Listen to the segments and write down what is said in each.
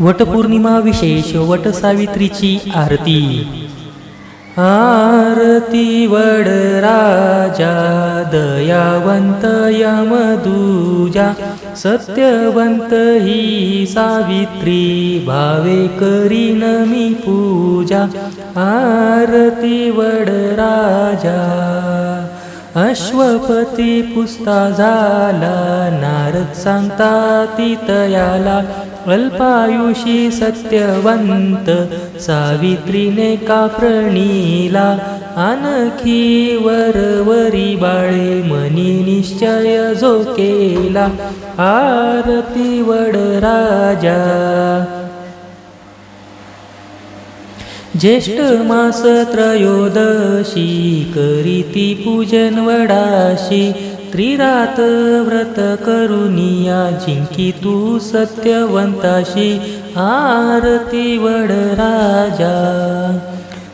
वटपौर्णिमा विशेष वट सावित्रीची आरती. आरती वड राजा दयावंत यमदूजा सत्यवंत ही सावित्री भावे करीन मी पूजा. आरती वड राजा अश्वपती पुस्ता झाला. नारद सांगता तितयाला अल्पायुषी सत्यवंत सावित्रीने का प्रणीला? आणखी वरवरी बाळे मनी निश्चय जो केला आरती वड राजा ज्येष्ठ मास त्रयोदशी करीती पूजन वडाशी त्रिरात व्रत करुनिया जिंकी तू सत्यवंताशी आरती वड राजा.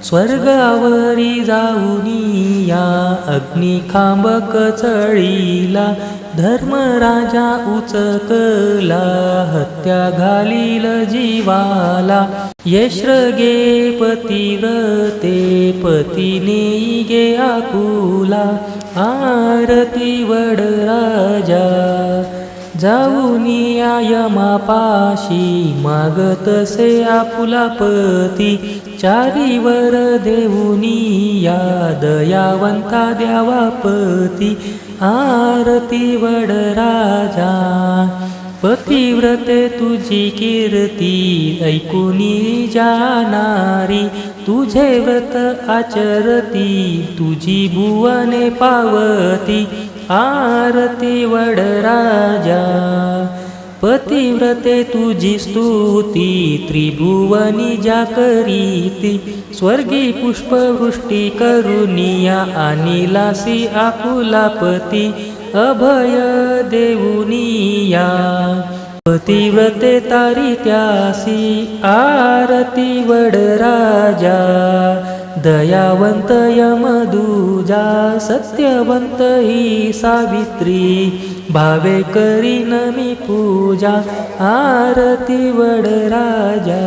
स्वर्गावरी जाऊनिया अग्निखांबक चळीला धर्मराजा उचकला हत्या घालील जीवाला. यश्रगे पतिव्रते पतीने गे आकुला आरती वड राजा। जाऊनिया यमापाशी मागतसे आपुला पती। चारीवर देऊनिया दयावंता द्यावा पती। आरती वड राजा। पतिव्रत तुझी कीर्ती ऐकुनी जाणारी. तुझे व्रत आचरती तुझी भुवने पावती. आरती वड राजा. पतिव्रते तुझी स्तुती त्रिभुवनी ज्या करीती स्वर्गी पुष्पवृष्टी करुनिया आणि लासी आकुलापती. अभय देऊनिया पतिव्रते तारी त्यासी आरती वड राजा. दयावंत यमदूजा सत्यवंत ही सावित्री. भावे करीन मी पूजा आरती वड राजा.